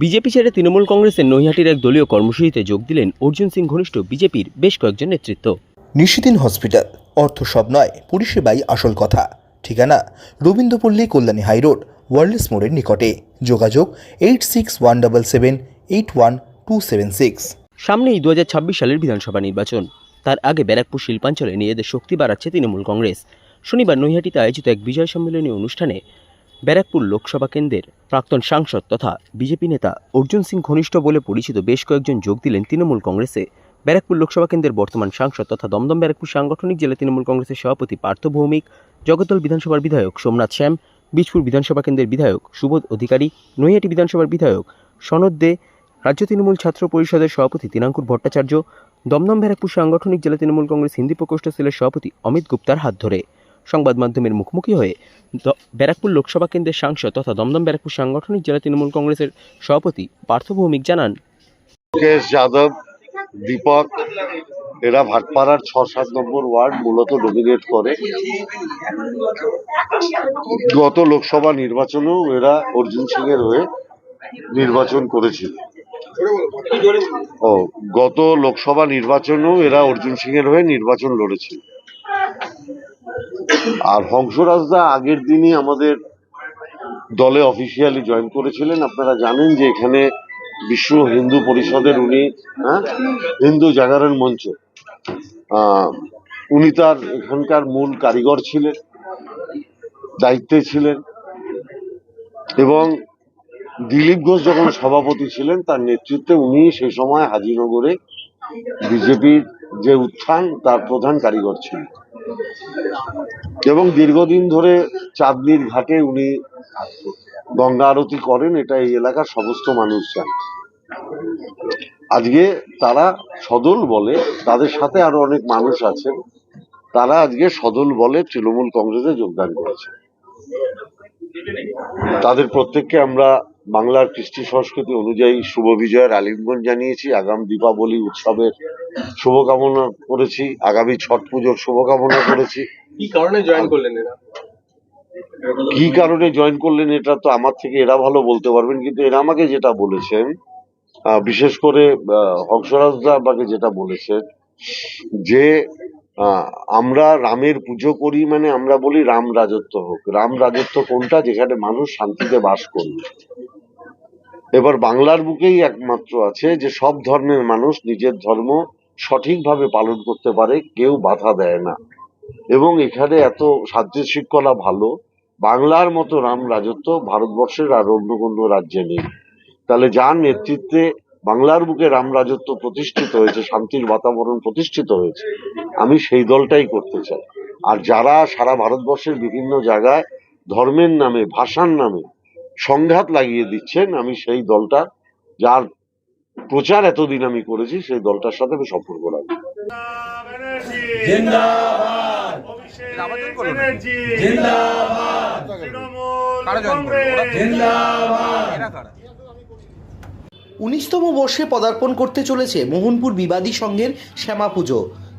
BJP ছেড়ে তৃণমূল কংগ্রেসের নৈহাটির এক দলীয় কর্মসূচিতে যোগ দিলেন অর্জুন সিং ঘনিষ্ঠ বিজেপির বেশ কয়েকজন নেতৃত্ব। নিশিদিন হসপিটাল অর্থ সব নয় পরিষেবাই আসল কথা। ঠিকানা রবীন্দ্রপল্লী কল্যাণী হাইরোড ওয়ার্ল্ডস মোড়ের নিকটে। যোগাযোগ eight six one double seven eight one two seven six সামনেই দুহাজার ছাব্বিশ সালের বিধানসভা নির্বাচন। তার আগে ব্যারাকপুর শিল্পাঞ্চলে নিজেদের শক্তি বাড়াচ্ছে তৃণমূল কংগ্রেস। শনিবার নৈহাটিতে আয়োজিত এক বিজয় সম্মেলনী অনুষ্ঠানে ব্যারাকপুর লোকসভা কেন্দ্রের প্রাক্তন সাংসদ তথা বিজেপি নেতা অর্জুন সিং ঘনিষ্ঠ বলে পরিচিত বেশ কয়েকজন যোগ দিলেন তৃণমূল কংগ্রেসে। ব্যারাকপুর লোকসভা কেন্দ্রের বর্তমান সাংসদ তথা দমদম ব্যারাকপুর সাংগঠনিক জেলা তৃণমূল কংগ্রেসের সভাপতি পার্থ ভৌমিক জগদ্দল বিধানসভার বিধায়ক সোমনাথ শ্যাম, বীজপুর বিধানসভা কেন্দ্রের বিধায়ক সুবোধ অধিকারী, নৈহাটি বিধানসভার বিধায়ক সনদ দে, রাজ্য তৃণমূল ছাত্র পরিষদের সভাপতি তিনাঙ্কুর ভট্টাচার্য, দমদম ব্যারাকপুর সাংগঠনিক জেলা তৃণমূল কংগ্রেস হিন্দি প্রকোষ্ঠ সেলের সভাপতি অমিত গুপ্তার হাত ধরে। সংবাদ মাধ্যমের মুখোমুখি হয়ে ব্যারাকপুর লোকসভা কেন্দ্রের সাংসদ তথা দমদম ব্যারাকপুর সাংগঠনিক জেলা তৃণমূল কংগ্রেসের সভাপতি পার্থ ভৌমিক জানান। মুকেশ যাদব, দীপক, এরা ভাটপাড়ার ছ সাত নম্বর ওয়ার্ড মূলত ডোমিনেট করে। গত লোকসভা নির্বাচনেও এরা অর্জুন সিং এর হয়ে নির্বাচন করেছিল। ও, গত লোকসভা নির্বাচনেও এরা অর্জুন সিং এর হয়ে নির্বাচন লড়েছিল। আর হংসরাজদা আগের দিনই আমাদের দলে অফিসিয়ালি জয়েন করেছিলেন। আপনারা জানেন যে এখানে বিশ্ব হিন্দু পরিষদের উনি হ্যাঁ? হিন্দু জাগরণ মঞ্চ। উনি তার এখানকার মূল কারিগর ছিলেন, দায়িত্বে ছিলেন এবং দিলীপ ঘোষ যখন সভাপতি ছিলেন, তার নেতৃত্বে উনি সেই সময় হাজিনগরে বিজেপির যে উত্থান, তার প্রধান কারিগর ছিলেন। এবং দীর্ঘদিন ধরে চাঁদনির ঘাটে উনি গঙ্গা আরতি করেন, এটা এই এলাকার সমস্ত মানুষ জানে। আজকে তারা সদল বলে, তাদের সাথে আরও অনেক মানুষ আছেন, তারা আজকে সদল বলে তৃণমূল কংগ্রেসে যোগদান করেছে তাদের প্রত্যেককে আমরা বাংলার কৃষ্টি সংস্কৃতি অনুযায়ী শুভ বিজয়ের আলিঙ্গন জানিয়েছি আগাম দীপাবলি উৎসবের শুভকামনা করেছি আগামী ছট পুজোর শুভকামনা করেছি। কি কারণে জয়েন করলেন এরা? কি কারণে জয়েন করলেন এটা তো আমার থেকে এরা ভালো বলতে পারবেন কিন্তু এরা আমাকে যেটা বলেছেন বিশেষ করে হংসরাজদা আমাকে যেটা বলেছেন যে আহ, আমরা রামের পুজো করি মানে আমরা বলি রাম রাজত্ব হোক। রাম রাজত্ব কোনটা? যেখানে মানুষ শান্তিতে বাস করবে। এবার বাংলার বুকেই একমাত্র আছে যে সব ধর্মের মানুষ নিজের ধর্ম সঠিকভাবে পালন করতে পারে, কেউ বাধা দেয় না। এবং এখানে এত সাহায্য শৃঙ্খলা ভালো, বাংলার মতো রাম রাজত্ব ভারতবর্ষের আর অন্য কোনো রাজ্যে নেই। তাহলে যার নেতৃত্বে বাংলার বুকে রাম রাজত্ব প্রতিষ্ঠিত হয়েছে, শান্তির বাতাবরণ প্রতিষ্ঠিত হয়েছে, আমি সেই দলটাই করতে চাই। আর যারা সারা ভারতবর্ষের বিভিন্ন জায়গায় ধর্মের নামে, ভাষার নামে সংঘাত লাগিয়ে দিচ্ছেন আমি সেই দলটা যার প্রচার এতদিন আমি করেছি সেই দলটার সাথে আমি সম্পর্ক রাখব। উনিশতম বর্ষে পদার্পণ করতে চলেছে মোহনপুর বিবাদী সংঘের শ্যামা পুজো